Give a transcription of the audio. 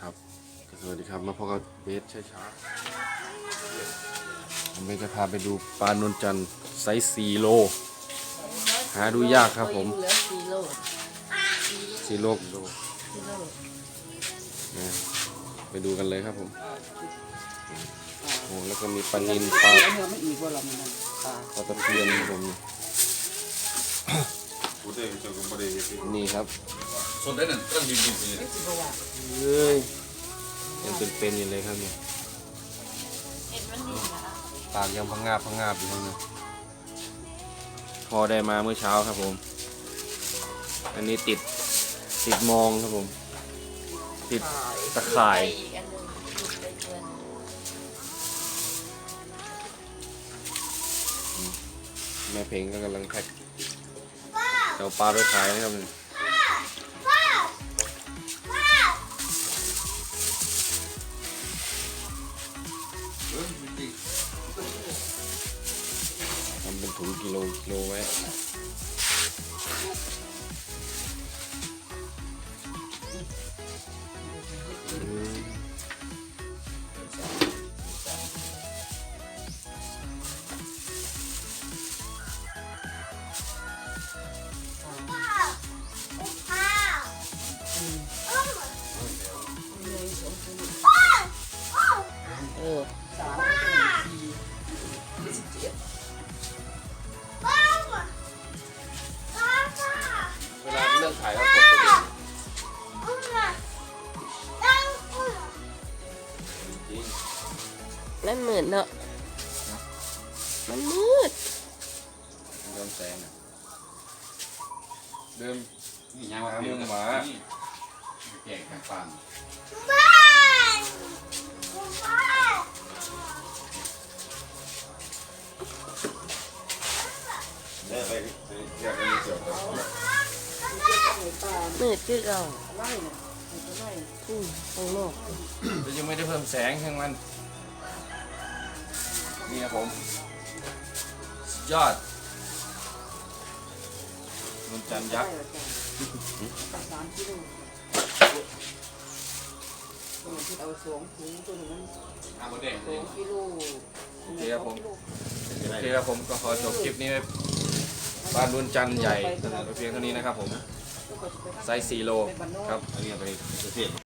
ครับสวัสดีครับ มาพบกับเบสช้าช้าๆผมเบสจะพาไปดูปลานนจันทร์ไซส์4โล หาดูยากครับผมเหลือสี่โล4โลโลสี่โลนะไปดูกันเลยครับผมโอ้แล้วก็มีปลานินปลาแล้วเธอไม่อีกว่าเรามันปลาปลาตะเพียนครับผม Poder, então, como poder ver. นี่ครับ Só dentro, tranquilo, tranquilo. ไม่สิบว่าเฮ้ยยังเป็น เป็นอยู่เลยครับเนี่ยปากยังพังงาบพังงาบอยู่ครับเนี่ยพอได้มาเมื่อเช้าครับผม อันนี้ติดติดมองครับผม ติดตะข่ายอีกอันหนึงไปเกินแม่เพลงก็กำลังแพ็คเดี๋ยวปลาไปขายนะครับเนี่ ยทำเป็นถุงกิโลกิโลไว้ มันมืดเนาะมันมืดโดนแสงอะเดิมนี่ยังว่าเรื่องหมาแก่กันฟังมืดคือเราอืมข้างนอกแต่ยังไม่ได้เพิ่มแสงให้มัน นี่ครับผมสุดยอดนนจันทร์ยักษ์สามกิโลตัวที่เอาสองถุงตัวนึงมันน้ำมันแดงสองกิโลโอเคครับผมโอเคครับผมก็ขอจบคลิปนี้ไว้บ้านนวลจันทร์ใหญ่เพียงเท่านี้นะครับผมไซส์4โลครับอันนี้ไปเกษตร